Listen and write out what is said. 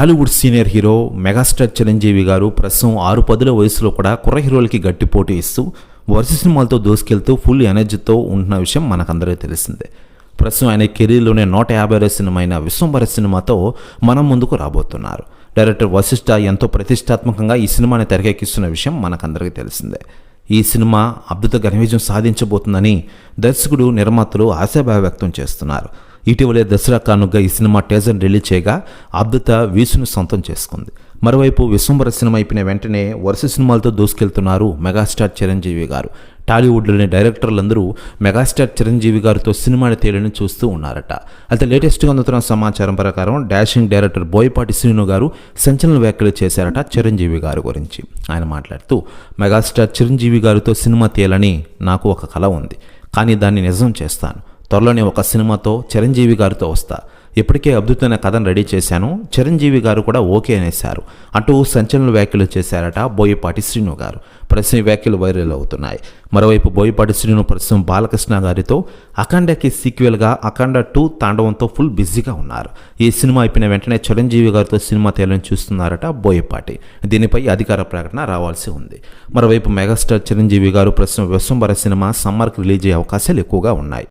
Tollywood senior hero megastar Chiranjeevi garu ప్రస్తుతం ఆరు పదుల వయసులో కూడా కుర్ర హీరోలకి గట్టి పోటీ ఇస్తూ వరుస సినిమాలతో దూసుకెళ్తూ ఫుల్ ఎనర్జీతో ఉంటున్న విషయం మనకందరికీ తెలిసిందే. ప్రస్తుతం ఆయన కెరీర్లోనే నూట యాభై సినిమా అయిన విశ్వంభర సినిమాతో మనం ముందుకు రాబోతున్నారు. డైరెక్టర్ వశిష్ఠ ఎంతో ప్రతిష్టాత్మకంగా ఈ సినిమాని తెరకెక్కిస్తున్న విషయం మనకందరికీ తెలిసిందే. ఈ సినిమా అద్భుత ఘనవిజయం సాధించబోతుందని దర్శకుడు నిర్మాతలు ఆశాభావ వ్యక్తం చేస్తున్నారు. ఇటీవలే దసరా కానుక ఈ సినిమా టేజర్ రిలీజ్ చేయగా అద్భుత వీసును సొంతం చేసుకుంది. మరోవైపు విశ్వంబర సినిమా అయిపోయిన వెంటనే వరుస సినిమాలతో దూసుకెళ్తున్నారు మెగాస్టార్ చిరంజీవి గారు. టాలీవుడ్లోని డైరెక్టర్లందరూ మెగాస్టార్ చిరంజీవి గారితో సినిమాని తేలిని చూస్తూ ఉన్నారట. అయితే లేటెస్ట్గా అందుతున్న సమాచారం ప్రకారం డాషింగ్ డైరెక్టర్ బోయపాటి శ్రీను గారు సంచలన వ్యాఖ్యలు చేశారట చిరంజీవి గారి గురించి. ఆయన మాట్లాడుతూ మెగాస్టార్ చిరంజీవి గారితో సినిమా తీయాలని నాకు ఒక కళ ఉంది. కానీ దాన్ని నిజం చేస్తాను. త్వరలోనే ఒక సినిమాతో చిరంజీవి గారితో వస్తా. ఇప్పటికే అద్భుతమైన కథను రెడీ చేశాను. చిరంజీవి గారు కూడా ఓకే అనేశారు. అంటూ సంచలన వ్యాఖ్యలు చేశారట బోయపాటి శ్రీను గారు. ప్రశ్న వ్యాఖ్యలు వైరల్ అవుతున్నాయి. మరోవైపు బోయపాటి శ్రీను ప్రస్తుతం బాలకృష్ణ గారితో అఖండకి సీక్వెల్గా అఖండ టూ తాండవంతో ఫుల్ బిజీగా ఉన్నారు. ఈ సినిమా అయిపోయిన వెంటనే చిరంజీవి గారితో సినిమా తేలని చూస్తున్నారట బోయపాటి. దీనిపై అధికార ప్రకటన రావాల్సి ఉంది. మరోవైపు మెగాస్టార్ చిరంజీవి గారు ప్రస్తుతం విశ్వంబర సినిమా సమ్మర్కి రిలీజ్ అయ్యే అవకాశాలు ఎక్కువగా ఉన్నాయి.